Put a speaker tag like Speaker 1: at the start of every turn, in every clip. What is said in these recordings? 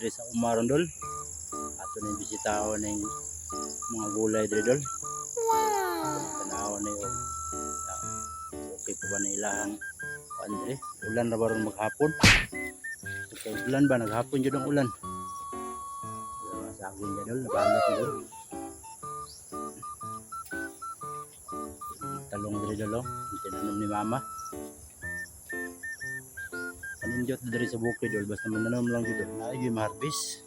Speaker 1: Diri sa umaron dol. Ato na yung bisitaho ng mga gulay diri dol. Tanawa na yung ah, okay pa ba na ilahang Andre, ulan na ba ron maghapon? Okay, ulan ba? Naghapon yun ang ulan. Sa akin dol, nabalot na dol. Talong diri dol, oh. Tinanom ni mama. Paninjot na diri sa bukid dol, basta mananom lang yun dol. Naay yung maharbis.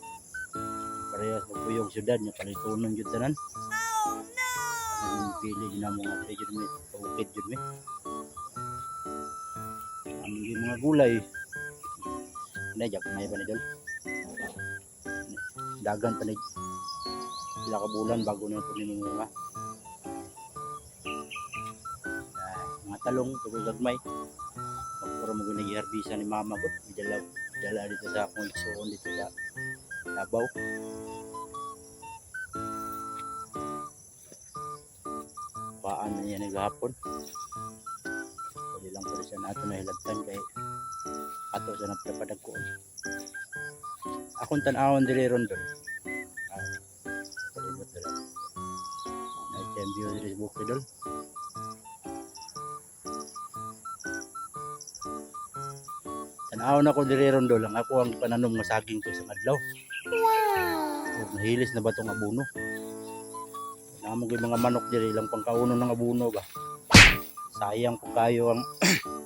Speaker 1: Parehas magpuyong syudad, niya palitunon yun tanan. Ang pili na mga diri yun mi, bukid yun mi. Ang mga gulay. Hindi, jak may pa ni dol. Dagan pa ni sila ka bulan bago na ni mga Ah, mga talong tugod pagpura mo gunay harbisa ni mama ko. Idala dala dito sa akong igsuon dito sa Labaw. Paan na niya naghapon. Pwede lang po siya nato na hilagtan kay ato sa nagpapadag ko. Akong tanawon dili ron doon ah, palibot dala na-champion dili sa bukid doon Tanaw na ko diri ron dol ang ako ang pananom nga saging ko sa adlaw. Wow. Nahilis na ba tong abuno? Namo gyud mga manok diri lang pangkauno ng abuno ba. Sayang po kayo ang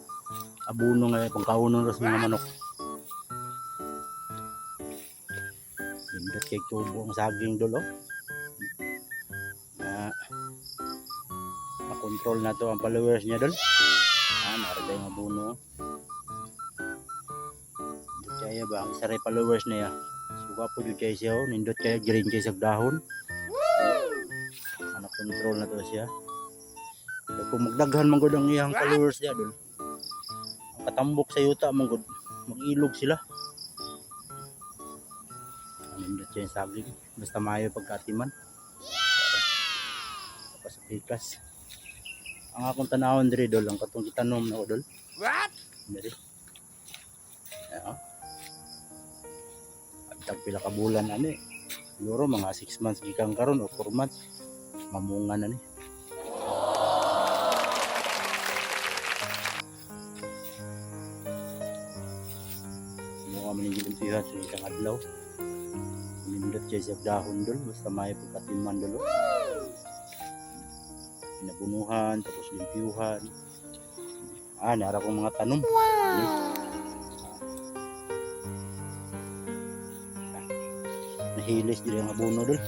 Speaker 1: abuno nga pangkauno ras mga manok. Indot kay tubo ang saging dol oh. Na makontrol na to ang followers niya dol. Ah, narada yung abuno. Oh. Kaya ba isa rin followers na ya. Suga po dito kaya siya oh. Nindot kaya green kaya sa dahon. Anak control na to siya. Kaya kung magdaghan man gud ang iyang followers niya dol. Katambok sa yuta man gud mag-ilog sila. Nindot siya saging. Basta mayo pagkatiman. Tapos sa pikas. Ang akong tanawon diri dol ang katong gitanom na dol.
Speaker 2: What?
Speaker 1: Dali. At tagpila ka bulan ani. Siguro mga 6 months gikan karon o 4 months. Mamunga na ni. Mga maningil ang pihat sa isang adlaw. Minindot siya sa dahon dol. Basta may pagkatiman dol. Pinabunuhan, tapos limpiyuhan. Ah, nara kong mga tanom. Wow. Nahilis din ang abono dul.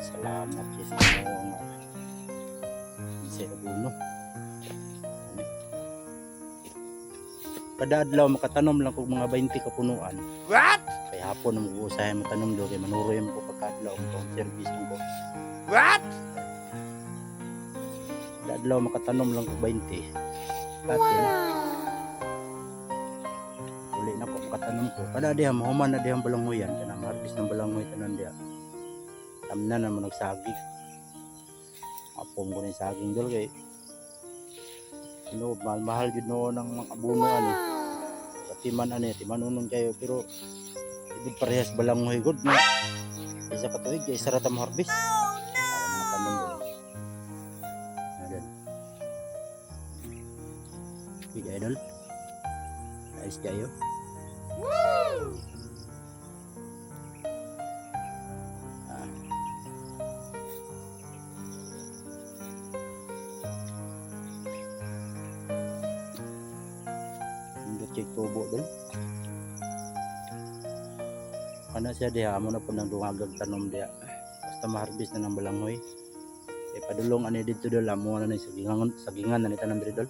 Speaker 1: Salamat yes mo nga. Sa abono. Kada adlaw makatanom lang kog mga 20 ka punuan.
Speaker 2: What?
Speaker 1: Kay hapon na mag-uusahay mo tanom do kay manuroy mo ko pagkadlaw mo service mo ko.
Speaker 2: What?
Speaker 1: Kada adlaw makatanom lang kog 20. Dati na. Na ko. Kada diha mahuman na diha ang balangoyan kanang harvest ng balangoy tanan diha. Tamna na mo nagsagi. Apong ko na yung saging dol kay ano, mahal mahal gid noon ang mga abuno ani. Katiman ani, timan unon kayo pero ibig parehas balangoy gud no. Isa ka tuig. Para mga tanong dol. Ayan. Big idol. Ayos kayo. Check tubo dun. Ano siya diha amo na po nang dungagag tanom diha. Basta maharbis na ng balanghoy. Eh padulong ani dito dol amo na ni sagingan sagingan na ni tanan diri dol.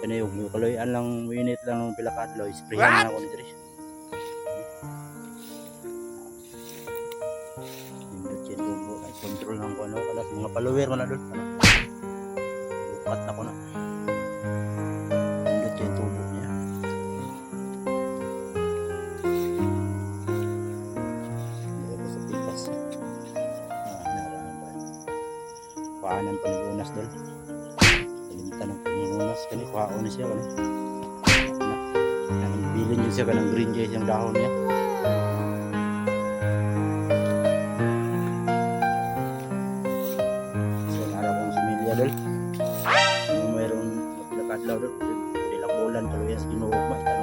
Speaker 1: Kani yung may kaloyan lang minute lang ng pila ka adlaw sprayan na ako ni diri. Indot siya tubo ay control ko ano kada sa mga follower man na dol. Ano? Lupat na ko na. Indot siya yung tubo niya. Hindi ko sa pikas. Ah, nararamdaman ba? Paanan pa ng unas dol. Pangungunas kani kuhaon ni siya kani. Na, na, Green yun siya ka ng green guys yung dahon niya. So, harap kong similya dol. Kung mayroong magpilakadlaw dol, ilang bulan ginuhog ma, itanong na